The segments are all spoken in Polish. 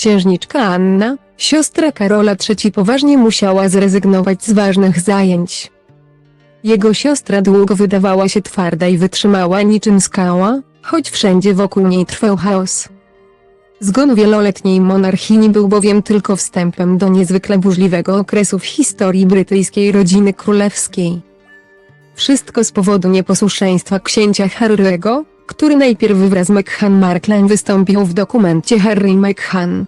księżniczka Anna, siostra Karola III poważnie musiała zrezygnować z ważnych zajęć. Jego siostra długo wydawała się twarda i wytrzymała niczym skała, choć wszędzie wokół niej trwał chaos. Zgon wieloletniej monarchini był bowiem tylko wstępem do niezwykle burzliwego okresu w historii brytyjskiej rodziny królewskiej. Wszystko z powodu nieposłuszeństwa księcia Harry'ego, który najpierw wraz z Meghan Markle wystąpił w dokumencie Harry i Meghan.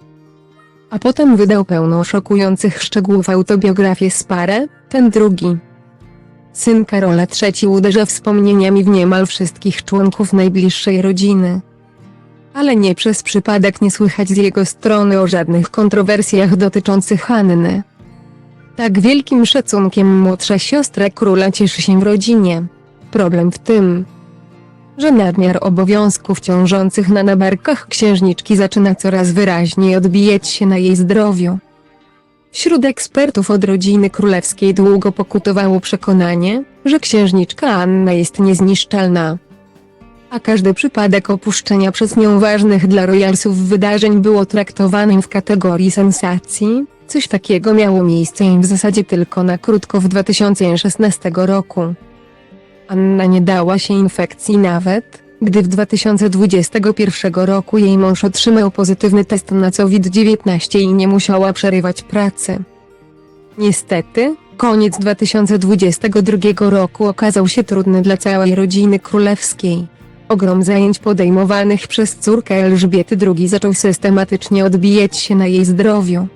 A potem wydał pełną szokujących szczegółów autobiografię Spare, ten drugi. Syn Karola III uderza wspomnieniami w niemal wszystkich członków najbliższej rodziny. Ale nie przez przypadek nie słychać z jego strony o żadnych kontrowersjach dotyczących Anny. Tak wielkim szacunkiem młodsza siostra króla cieszy się w rodzinie. Problem w tym, że nadmiar obowiązków ciążących na nabarkach księżniczki zaczyna coraz wyraźniej odbijać się na jej zdrowiu. Wśród ekspertów od rodziny królewskiej długo pokutowało przekonanie, że księżniczka Anna jest niezniszczalna. A każdy przypadek opuszczenia przez nią ważnych dla royalsów wydarzeń było traktowanym w kategorii sensacji, coś takiego miało miejsce w zasadzie tylko na krótko w 2016 roku. Anna nie dała się infekcji nawet, gdy w 2021 roku jej mąż otrzymał pozytywny test na COVID-19 i nie musiała przerywać pracy. Niestety, koniec 2022 roku okazał się trudny dla całej rodziny królewskiej. Ogrom zajęć podejmowanych przez córkę Elżbiety II zaczął systematycznie odbijać się na jej zdrowiu.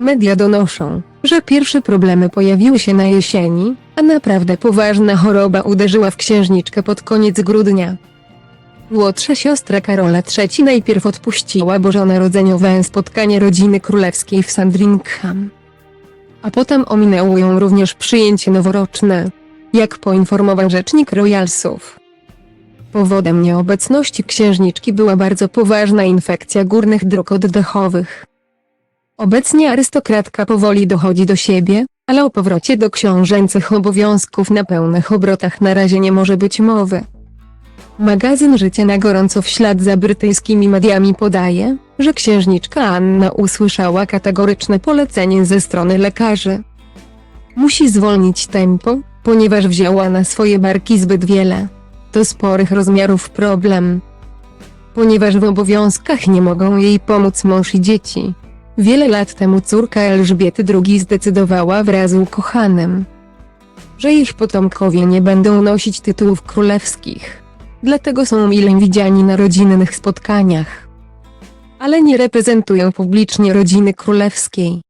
Media donoszą, że pierwsze problemy pojawiły się na jesieni, a naprawdę poważna choroba uderzyła w księżniczkę pod koniec grudnia. Młodsza siostra Karola III najpierw odpuściła bożonarodzeniowe spotkanie rodziny królewskiej w Sandringham. A potem ominęło ją również przyjęcie noworoczne. Jak poinformował rzecznik royalsów. Powodem nieobecności księżniczki była bardzo poważna infekcja górnych dróg oddechowych. Obecnie arystokratka powoli dochodzi do siebie, ale o powrocie do książęcych obowiązków na pełnych obrotach na razie nie może być mowy. Magazyn Życie na gorąco w ślad za brytyjskimi mediami podaje, że księżniczka Anna usłyszała kategoryczne polecenie ze strony lekarzy. Musi zwolnić tempo, ponieważ wzięła na swoje barki zbyt wiele. To sporych rozmiarów problem. Ponieważ w obowiązkach nie mogą jej pomóc mąż i dzieci. Wiele lat temu córka Elżbiety II zdecydowała wraz z ukochanym, że ich potomkowie nie będą nosić tytułów królewskich. Dlatego są mile widziani na rodzinnych spotkaniach. Ale nie reprezentują publicznie rodziny królewskiej.